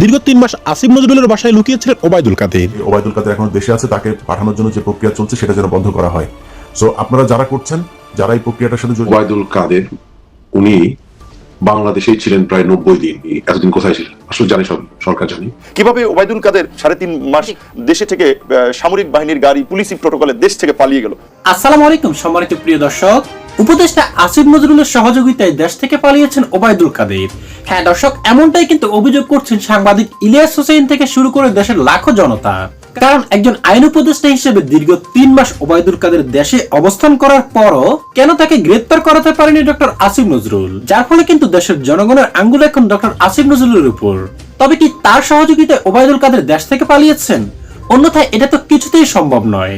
দীর্ঘ তিন মাস আসিফ নজরুলের বাসায় লুকিয়েছিলেন ওবায়দুল কাদের। ওবায়দুল কাদের এখন দেশে আছে তাকে পাঠানোর জন্য যে প্রক্রিয়া চলছে সেটা যেন বন্ধ করা হয়। সো আপনারা যারা করছেন যারা এই প্রক্রিয়াটার সাথে জড়িত ওবায়দুল কাদের উনি বাংলাদেশেই ছিলেন প্রায় নব্বই দিন। এতদিন কোথায় ছিলেন? আসলে জানি সব সরকার জানি। কীভাবে ওবায়দুল কাদের সাড়ে তিন মাস দেশে থেকে সামরিক বাহিনীর গাড়ি পুলিশি প্রোটোকলে দেশ থেকে পালিয়ে গেল? আসসালামু আলাইকুম সম্মানিত প্রিয় দর্শক। উপদেষ্টা আসিফ নজরুলের সহযোগিতায় দেশ থেকে পালিয়েছেন ওবায়দুল কাদের। হ্যাঁ দর্শক, এমনটাই কিন্তু অভিযোগ করছেন সাংবাদিক ইলিয়াস হোসেন থেকে শুরু করে দেশের লাখো জনতা। কারণ একজন আইন উপদেষ্টা হিসেবে দীর্ঘ তিন মাস ওবায়দুল কাদের দেশে অবস্থান করার পরও কেন তাকে গ্রেপ্তার করাতে পারেনি ডক্টর আসিফ নজরুল? যার ফলে কিন্তু দেশের জনগণের আঙ্গুল এখন ডক্টর আসিফ নজরুলের উপর। তবে কি তার সহযোগিতায় ওবায়দুল কাদের দেশ থেকে পালিয়েছেন? অন্যথায় এটা তো কিছুতেই সম্ভব নয়।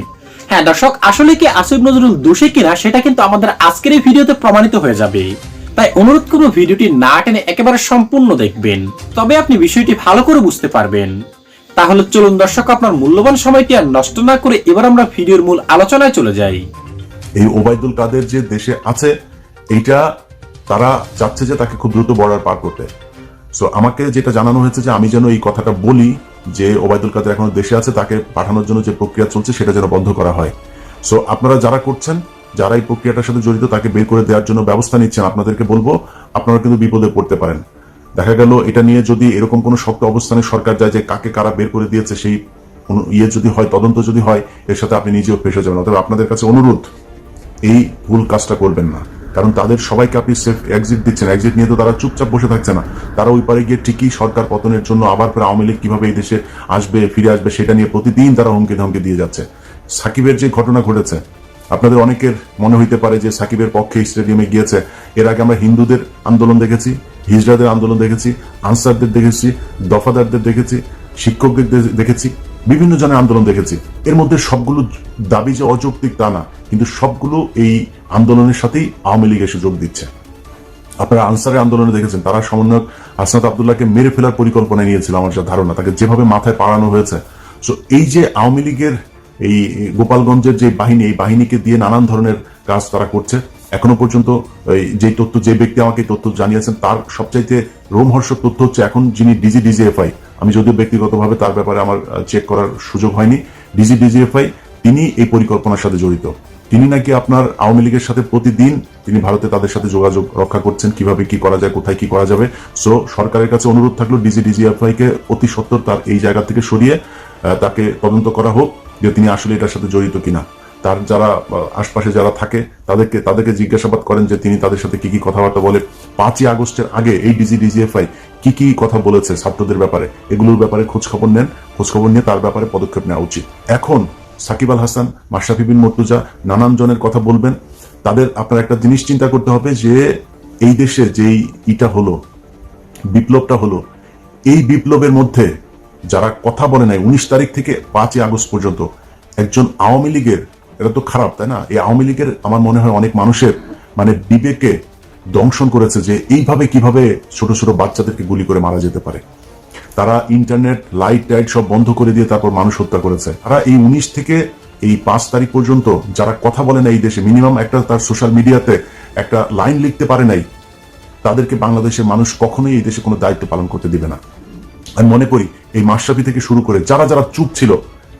হ্যাঁ দর্শক, আসলে কি আসিফ নজরুল দোষী কিনা সেটা কিন্তু আমাদের আজকের এই ভিডিওতে প্রমাণিত হয়ে যাবে। তাই অনুরোধ করব ভিডিওটি না টেনে একেবারে সম্পূর্ণ দেখবেন। তবে আপনি বিষয়টি ভালো করে বুঝতে পারবেন। তাহলে চলুন দর্শক, আপনার মূল্যবান সময়টি আর নষ্ট না করে এবার আমরা ভিডিওর মূল আলোচনায় চলে যাই। এই ওবায়দুল কাদের যে দেশে আছে এটা তারা চাচ্ছে যে তাকে খুব দ্রুত বর্ডার পার করতে। সো আমাকে যেটা জানানো হয়েছে যে আমি যেন এই কথাটা বলি যে ওবায়দুল কাদের এখনও দেশে আছে, তাকে পাঠানোর জন্য যে প্রক্রিয়া চলছে সেটা যেন বন্ধ করা হয়। সো আপনারা যারা করছেন, যারা এই প্রক্রিয়াটার সাথে জড়িত, তাকে বের করে দেওয়ার জন্য ব্যবস্থা নিচ্ছেন, আপনাদেরকে বলব, আপনারা কিন্তু বিপদে পড়তে পারেন। দেখা গেল, এটা নিয়ে যদি এরকম কোনো শক্ত অবস্থানে সরকার যায় যে কাকে কারা বের করে দিয়েছে, সেই ইয়ে যদি হয়, তদন্ত যদি হয়, এর সাথে আপনি নিজেও ফেসে যাবেন। অতএব আপনাদের কাছে অনুরোধ, এই ভুল কাজটা করবেন না। কারণ তাদের সবাইকে আপনি সেফ এক্সিট দিচ্ছেন। এক্সিট নিয়ে তো তারা চুপচাপ বসে থাকছে না। তারা ওই পারে গিয়ে ঠিকই সরকার পতনের জন্য আবার ফের আওয়ামী লীগ কীভাবে এই দেশে আসবে, ফিরে আসবে, সেটা নিয়ে প্রতিদিন তারা হুমকি ধমকি দিয়ে যাচ্ছে। সাকিবের যে ঘটনা ঘটেছে, আপনাদের অনেকের মনে হইতে পারে যে সাকিবের পক্ষে স্টেডিয়ামে গিয়েছে। এর আগে আমরা হিন্দুদের আন্দোলন দেখেছি, হিজড়াদের আন্দোলন দেখেছি, আনসারদের দেখেছি, দফাদারদের দেখেছি, শিক্ষকদের দেখেছি। বিভিন্ন জনের আন্দোলন দেখেছি। এর মধ্যে সবগুলো দাবি যে অযৌক্তিক তা না, কিন্তু সবগুলো এই আন্দোলনের সাথেই আওয়ামী লীগ এসে যোগ দিচ্ছে। আপনারা আনসারের আন্দোলনে দেখেছেন, তারা সমন্বয়ক হাসনাত আবদুল্লাহকে মেরে ফেলার পরিকল্পনা নিয়েছিল আমার যা ধারণা, তাকে যেভাবে মাথায় পাড়ানো হয়েছে। সো এই যে আওয়ামী লীগের এই গোপালগঞ্জের যে বাহিনী, এই বাহিনীকে দিয়ে নানান ধরনের কাজ তারা করছে। এখনও পর্যন্ত এই যে তথ্য, যে ব্যক্তি আমাকে তথ্য জানিয়েছেন, তার সবচাইতে রোমহর্ষক তথ্য হচ্ছে এখন যিনি ডিজি ডিজিএফআই আমি যদিও ব্যক্তিগতভাবে তার ব্যাপারে আমার চেক করার সুযোগ হয়নি ডিজি ডিজিএফআই তিনি এই পরিকল্পনার সাথে জড়িত। তিনি নাকি আপনার আওয়ামী লীগের সাথে প্রতিদিন তিনি ভারতে তাদের সাথে যোগাযোগ রক্ষা করছেন, কীভাবে কি করা যায়, কোথায় কি করা যাবে। সো সরকারের কাছে অনুরোধ থাকল ডিজি ডিজিএফআই কে অতি সত্তর তার এই জায়গা থেকে সরিয়ে তাকে তদন্ত করা হোক যে তিনি আসলে এটার সাথে জড়িত কিনা। তার যারা আশপাশে যারা থাকে, তাদেরকে তাদেরকে জিজ্ঞাসাবাদ করেন যে তিনি তাদের সাথে কি কি কথাবার্তা বলে। পাঁচই আগস্টের আগে এই ডিজি ডিজিএফআই কি কি কথা বলেছে ছাত্রদের ব্যাপারে? এগুলোর ব্যাপারে খোঁজ খবর নেন। খোঁজ খবর নিয়ে তার ব্যাপারে পদক্ষেপ নেওয়া উচিত। এখন সাকিব আল হাসান, মাশরাফি বিন মর্তুজা নানান জনের কথা বলবেন। তাদের আপনার একটা জিনিস চিন্তা করতে হবে যে, এই দেশে যেই ইটা হলো, বিপ্লবটা হলো, এই বিপ্লবের মধ্যে যারা কথা বলে নাই, উনিশ তারিখ থেকে পাঁচই আগস্ট পর্যন্ত একজন আওয়ামী লীগের, এটা তো খারাপ, তাই না? এই আওয়ামী লীগের, আমার মনে হয়, অনেক মানুষের মানে বিবেকে দংশন করেছে যে এইভাবে কীভাবে ছোট ছোট বাচ্চাদেরকে গুলি করে মারা যেতে পারে। তারা ইন্টারনেট, লাইট টাইট সব বন্ধ করে দিয়ে তারপর মানুষ হত্যা করেছে। তারা এই উনিশ থেকে এই পাঁচ তারিখ পর্যন্ত যারা কথা বলে না এই দেশে মিনিমাম একটা তার সোশ্যাল মিডিয়াতে একটা লাইন লিখতে পারে নাই, তাদেরকে বাংলাদেশের মানুষ কখনোই এই দেশে কোনো দায়িত্ব পালন করতে দিবে না। আমি মনে করি এই মাশরাফি থেকে শুরু করে যারা যারা চুপ ছিল,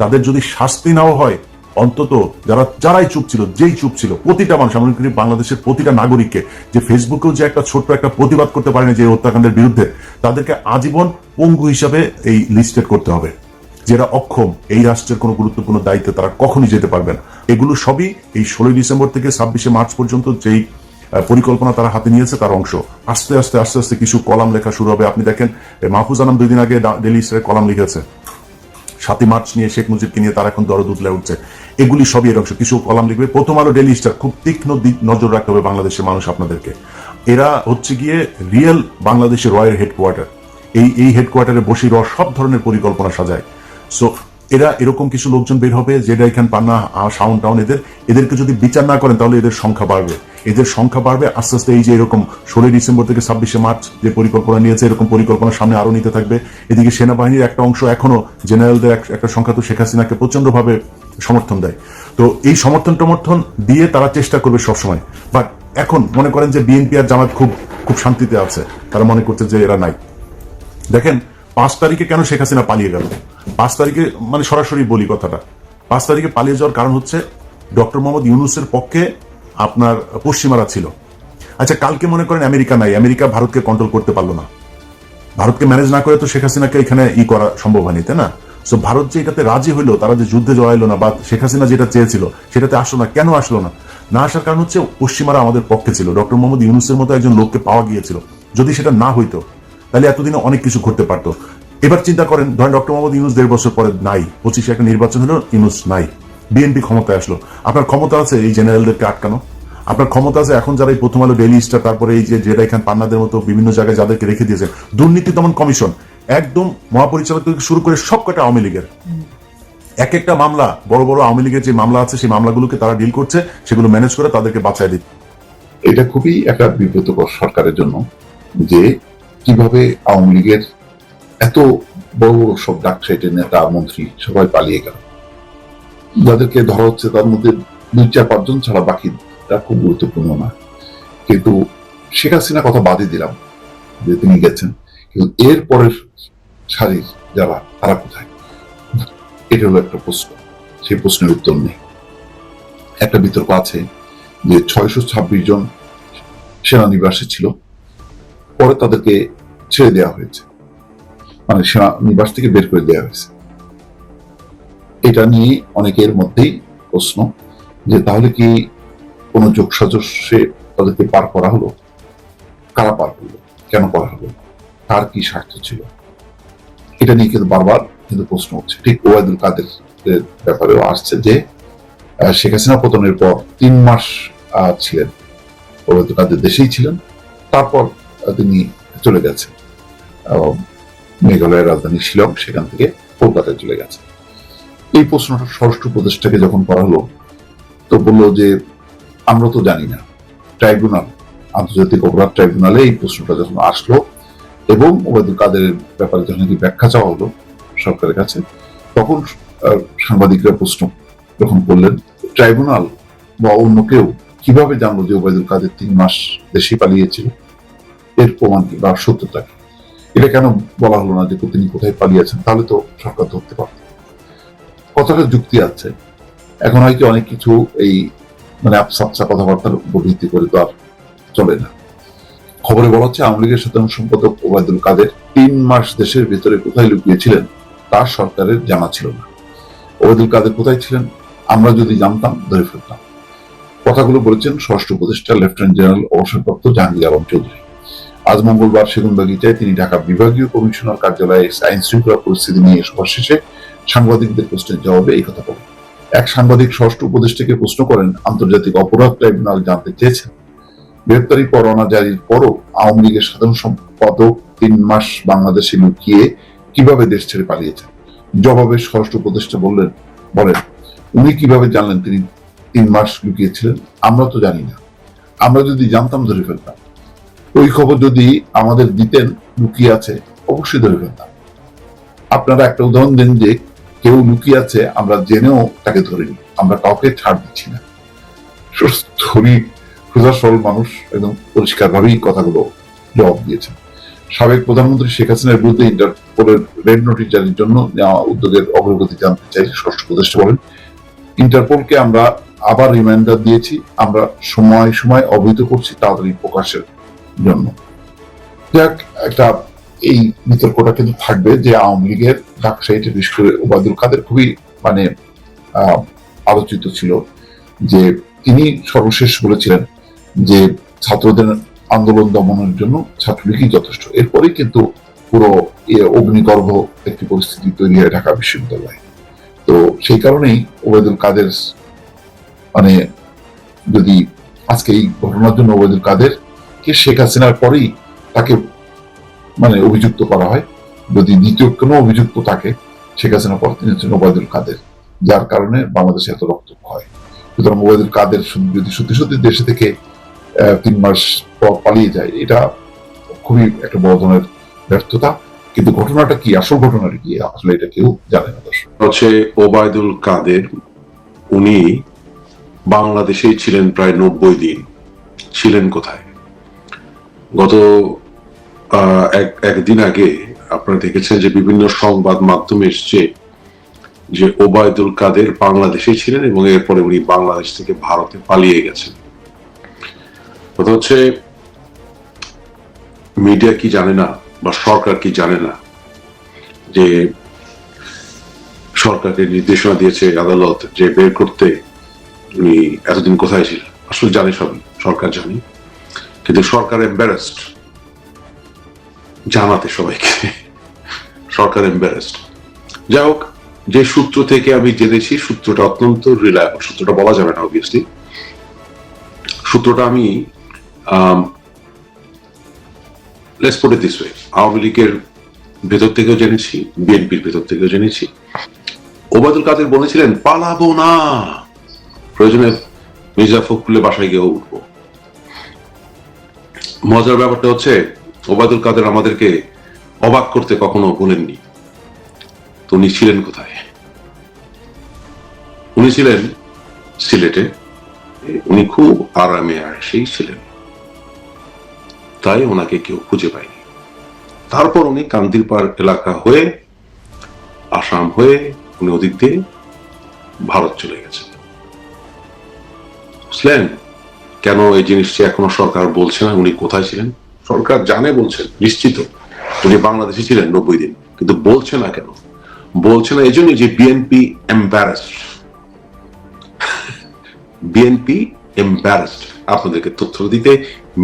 তাদের যদি শাস্তি নাও হয় অন্তত যারা, যারাই চুপ ছিল, যেই চুপ ছিল, প্রতিটা মানুষ আমি মনে করি বাংলাদেশের প্রতিটা নাগরিককে, যে ফেসবুকেও যে একটা ছোট্ট একটা প্রতিবাদ করতে পারেনি যে হত্যাকাণ্ডের বিরুদ্ধে, তাদেরকে আজীবন পঙ্গু হিসাবে এই লিস্টেড করতে হবে। যেটা অক্ষম, এই রাষ্ট্রের কোনো গুরুত্বপূর্ণ দায়িত্বে তারা কখনই যেতে পারবে না। এগুলো সবই এই ষোলোই ডিসেম্বর থেকে ছাব্বিশে মার্চ পর্যন্ত যেই পরিকল্পনা তারা হাতে নিয়েছে, তার অংশ। আস্তে আস্তে আস্তে আস্তে কিছু কলাম লেখা শুরু হবে। আপনি দেখেন মাহফুজ আনাম দুই দিন আগে ডেলি স্টারে কলাম লিখেছে। সাতই মার্চ নিয়ে শেখ মুজিবকে নিয়ে তারা এখন দরদ উতলে উঠছে। এগুলি সবই এর অংশ। কিছু কলাম লিখবে। প্রথম আলো ডেলি স্টার। খুব তীক্ষ্ণ নজর রাখতে হবে বাংলাদেশের মানুষ আপনাদেরকে। এরা হচ্ছে গিয়ে রিয়েল বাংলাদেশের রয়ের হেডকোয়ার্টার এই এই হেডকোয়ার্টারে বসে র সব ধরনের পরিকল্পনা সাজায়। সো এরা এরকম কিছু লোকজন বের হবে যেটা এখানে পান্না সাউন্ড টাউন এদের, এদেরকে যদি বিচার না করেন তাহলে এদের সংখ্যা বাড়বে। এদের সংখ্যা বাড়বে, আস্তে আস্তে এই যে এরকম ষোলোই ডিসেম্বর থেকে ছাব্বিশে মার্চ যে পরিকল্পনা নিয়েছে, এরকম পরিকল্পনা সামনে আরও নিতে থাকবে। এদিকে সেনাবাহিনীর একটা অংশ এখনও জেনারেলদের একটা সংখ্যা তো শেখ হাসিনাকে প্রচন্ডভাবে সমর্থন দেয়। তো এই সমর্থন টমর্থন দিয়ে তারা চেষ্টা করবে সবসময়। বাট এখন মনে করেন যে বিএনপি আর জামাত খুব খুব শান্তিতে আছে। তারা মনে করছে যে এরা নাই। দেখেন, পাঁচ তারিখে কেন শেখ হাসিনা পালিয়ে গেল? পাঁচ তারিখে মানে সরাসরি বলি কথাটা। পাঁচ তারিখে পালিয়ে যাওয়ার কারণ হচ্ছে ডক্টর মোহাম্মদ ইউনুসের পক্ষে আপনার পশ্চিমারা ছিল। আচ্ছা কালকে মনে করেন আমেরিকা নাই, আমেরিকা ভারতকে কন্ট্রোল করতে পারল না। ভারতকে ম্যানেজ না করে তো শেখ হাসিনাকে এখানে ই করা সম্ভব হয়নি, তাই না? সো ভারত যে এটাতে রাজি হইল, তারা যে যুদ্ধে জড়াইলো না, বা শেখ হাসিনা যেটা চেয়েছিল, সেটাতে আসলো না, কেন আসলো না? না আসার কারণ হচ্ছে পশ্চিমারা আমাদের পক্ষে ছিল। ডক্টর মোহাম্মদ ইউনুসের মতো একজন লোককে পাওয়া গিয়েছিল। যদি সেটা না হইতো, তাহলে এতদিনে অনেক কিছু ঘটতে পারতো। এবার চিন্তা করেন, ধরেন ডক্টর মোহাম্মদ ইউনুস দেড় বছর পরে নাই, পঁচিশে একটা নির্বাচন হলো, ইউনুস নাই। বিএনপি ক্ষমতায় আসলো। আপনার ক্ষমতা আছে এই জেনারেলদেরকে আটকানো? আপনার ক্ষমতা আছে এখন যারা এই প্রথম আলো ডেলি স্টার, তারপরে এই যেটা এখানে পান্নাদের মতো বিভিন্ন জায়গায় যাদেরকে রেখে দিয়েছেন, দুর্নীতি দমন কমিশন, একদম মহাপরিচালক থেকে শুরু করে সব কটা আওয়ামী লীগের। এক একটা মামলা, বড় বড় আওয়ামী লীগের যে মামলা আছে, সেই মামলাগুলোকে তারা ডিল করছে, সেগুলো ম্যানেজ করে তাদেরকে বাঁচায় দিচ্ছে। এটা খুবই একটা বিব্রতকর সরকারের জন্য যে কীভাবে আওয়ামী লীগের এত বড় বড় সব ডাকসাইটের নেতা, মন্ত্রী, সবাই পালিয়ে গেল। যাদেরকে ধরা হচ্ছে তার মধ্যে দুই চার পাঁচজন ছাড়া বাকিটা খুব গুরুত্বপূর্ণ না। কিন্তু শেখ হাসিনা কথা বাদই দিলাম যে তিনি গেছেন। কিন্তু এর পরের সারির যারা, তারা কোথায়? এটা হলো একটা প্রশ্ন। সেই প্রশ্নের উত্তর নেই। একটা বিতর্ক আছে যে ছয়শো ছাব্বিশ জন সেনানিবাসে ছিল, পরে তাদেরকে ছেড়ে দেওয়া হয়েছে। মানে সেনানিবাস থেকে বের করে দেওয়া হয়েছে। এটা নিয়ে অনেকের মধ্যেই প্রশ্ন যে তাহলে কি কোনো যোগসাজস্যে তাদেরকে পার করা হলো? কারা পার করল? কেন করা হলো? তার কি স্বার্থ ছিল? এটা নিয়ে কিন্তু বারবার কিন্তু প্রশ্ন হচ্ছে। ঠিক ওয়াইদুল কাদের ব্যাপারেও আসছে যে শেখ হাসিনা পতনের পর তিন মাস ছিলেন। ওবায়দুল কাদের দেশেই ছিলেন। তারপর তিনি চলে গেছেন। মেঘালয়ের রাজধানী শিলং, সেখান থেকে কলকাতায় চলে গেছে। এই প্রশ্নটা স্বরাষ্ট্র উপদেষ্টাকে যখন করা হলো, তো বলল যে, আমরা তো জানি না। ট্রাইব্যুনাল, আন্তর্জাতিক অপরাধ ট্রাইব্যুনালে এই প্রশ্নটা যখন আসলো এবং ওবায়দুল কাদের ব্যাপারে যখন নাকি ব্যাখ্যা চাওয়া হলো সরকারের কাছে, তখন সাংবাদিকরা প্রশ্ন যখন করলেন, ট্রাইব্যুনাল বা অন্য কেউ কীভাবে জানলো যে ওবায়দুল কাদের তিন মাস দেশে পালিয়েছিল? এর প্রমাণ কি বা সত্যতা কি? এটা কেন বলা হলো না যে তিনি কোথায় পালিয়েছেন? তাহলে তো সরকার ধরতে পারত। কতটা যুক্তি আছে। এখন হয় কি, অনেক কিছু এই মানে আপসা কথাবার্তার উপর ভিত্তি করে তো আর চলে না। খবরে বলা হচ্ছে, আওয়ামী লীগের সাধারণ সম্পাদক ওবায়দুল কাদের তিন মাস দেশের ভিতরে কোথায় লুকিয়েছিলেন, তা সরকারের জানা ছিল না। ওবায়দুল কাদের কোথায় ছিলেন, আমরা যদি জানতাম, ধরে ফেলতাম। কথাগুলো বলেছেন ষষ্ঠ উপদেষ্টা লেফটেন্যান্ট জেনারেল অবসরপ্রাপ্ত জাহাঙ্গীর আলম চৌধুরী। আজ মঙ্গলবার সেগুনবাগিচায় তিনি ঢাকা বিভাগীয় কমিশনার কার্যালয়ে আইন শৃঙ্খলা পরিস্থিতি নিয়ে সভা শেষে সাংবাদিকদের প্রশ্নের জবাবে এই কথা বলেন। এক সাংবাদিক ষষ্ঠ উপদেষ্টাকে প্রশ্ন করেন, আন্তর্জাতিক অপরাধ ট্রাইব্যুনাল জানতে চেয়েছেন। গ্রেপ্তারি পরোয়ানা জারির পরও আওয়ামী লীগের সাধারণ সম্পাদক তিন মাস বাংলাদেশে লুকিয়ে কীভাবে দেশ ছেড়ে পালিয়েছেন? জবাবে ষষ্ঠ উপদেষ্টা বললেন, বলেন, উনি কীভাবে জানলেন তিনি তিন মাস লুকিয়েছিলেন? আমরা তো জানি না। আমরা যদি জানতাম ধরে ফেলতাম। ওই খবর যদি আমাদের দিতেন, লুকিয়ে আছে, অবশ্যই ধরে ফেলতাম। আপনারা একটা উদাহরণ দেন যে, কেউ লুকিয়ে আছে, আমরা জেনেও তাকে ধরিনি আমরা কাউকে ছাড় দিচ্ছি না। সরল মানুষ একদম পরিষ্কার ভাবেই কথাগুলো জবাব দিয়েছেন। সাবেক প্রধানমন্ত্রী শেখ হাসিনার বিরুদ্ধে ইন্টারপোলের রেড নোটিশ জারির জন্য নেওয়া উদ্যোগের অগ্রগতি জানতে চাই, ষষ্ঠ উপদেষ্টা বলেন। ইন্টারপোলকে আমরা আবার রিমাইন্ডার দিয়েছি, আমরা সময় সময় অবহিত করছি, তাড়াতাড়ি প্রকাশের জন্য। যাক, একটা এই বিতর্কটা কিন্তু থাকবে যে আওয়ামী লীগের সাইটে বিশেষ করে ওবায়দুল কাদের খুবই মানে আলোচিত ছিল যে তিনি সর্বশেষ বলেছিলেন যে ছাত্রদের আন্দোলন দমনের জন্য ছাত্রলীগই যথেষ্ট। এরপরেই কিন্তু পুরো অগ্নিগর্ভ একটি পরিস্থিতি তৈরি হয় ঢাকা বিশ্ববিদ্যালয়ে। তো সেই কারণেই ওবায়দুল কাদের মানে যদি আজকে এই ঘটনার জন্য ওবায়দুল কাদের শেখ হাসিনার পরেই তাকে মানে অভিযুক্ত করা হয়। যদি দ্বিতীয় কোনো অভিযুক্ত থাকে, শেখ হাসিনার পর তিনি হচ্ছেন ওবায়দুল কাদের, যার কারণে বাংলাদেশে এত রক্ত হয়। সুতরাং ওবায়দুল কাদের যদি সত্যি সত্যি দেশে থেকে তিন মাস পর পালিয়ে যায়, এটা খুবই একটা বড় ধরনের ব্যর্থতা। কিন্তু ঘটনাটা কি? আসল ঘটনাটা কি? আসলে এটা কেউ জানে না দর্শক। হচ্ছে ওবায়দুল কাদের। উনি বাংলাদেশেই ছিলেন প্রায় নব্বই দিন। ছিলেন কোথায়? গত একদিন আগে আপনারা দেখেছেন যে বিভিন্ন সংবাদ মাধ্যমে এসছে যে ওবায়দুল কাদের বাংলাদেশে ছিলেন এবং এরপরে উনি বাংলাদেশ থেকে ভারতে পালিয়ে গেছেন। কথা হচ্ছে, মিডিয়া কি জানে না বা সরকার কি জানে না যে সরকারকে নির্দেশনা দিয়েছে আদালত যে বের করতে উনি এতদিন কোথায় ছিলেন? আসলে জানে সবই, সরকার জানে। কিন্তু সরকার এম্বারেসড জানাতে সবাইকে। সরকার এম্বারেসড যাই হোক, যে সূত্র থেকে আমি জেনেছি, সূত্রটা অত্যন্ত রিলায়েবল সূত্রটা বলা যাবে না অবভিয়াসলি সূত্রটা আমি আওয়ামী লীগের ভেতর থেকেও জেনেছি, বিএনপির ভেতর থেকেও জেনেছি। ওবায়দুল কাদের বলেছিলেন, পালাবো না। প্রয়োজনে মির্জা ফখরুলের বাসায় গিয়ে উঠবো। মজার ব্যাপারটা হচ্ছে, ওবায়দুল কাদের আমাদেরকে অবাক করতে কখনো বলেননি। তো উনি ছিলেন কোথায়? উনি ছিলেন সিলেটে। উনি খুব আরামে আয়েসেই ছিলেন। তাই ওনাকে কেউ খুঁজে পায়নি। তারপর উনি কান্দিরপাড় এলাকা হয়ে, আসাম হয়ে উনি ওদিক দিয়ে ভারত চলে গেছেন। বুঝলেন? কেন এই জিনিসটি এখনও সরকার বলছে না? উনি কোথায় ছিলেন? সরকার জানে বলছেন নিশ্চিত। উনি বাংলাদেশে ছিলেন নব্বই দিন, কিন্তু বলছে না কেন? বলছে না এই জন্য যে বিএনপি এম্বারাসড বিএনপি এম্বারাসড আপনাদেরকে তথ্য দিতে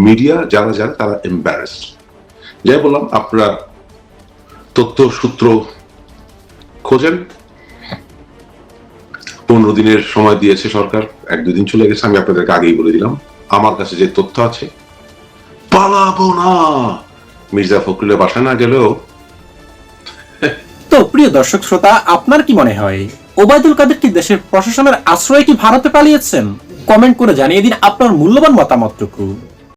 মিডিয়া যারা যারা তারা এম্বারাসড যাই বললাম, আপনারা তথ্য সূত্র খোঁজেন। পনেরো দিনের সময় দিয়েছে সরকার, এক দুদিন চলে গেছে, আমি আপনাদেরকে আগেই বলে দিলাম। আমার কাছে যে তথ্য আছে, পালাবো না। মির্জা ফখরুলের বাসায় না গেলেও। তো প্রিয় দর্শক শ্রোতা, আপনার কি মনে হয়, ওবায়দুল কাদের কি দেশের প্রশাসনের আশ্রয় কি ভারতে পালিয়েছেন? কমেন্ট করে জানিয়ে দিন আপনার মূল্যবান মতামতটুকু।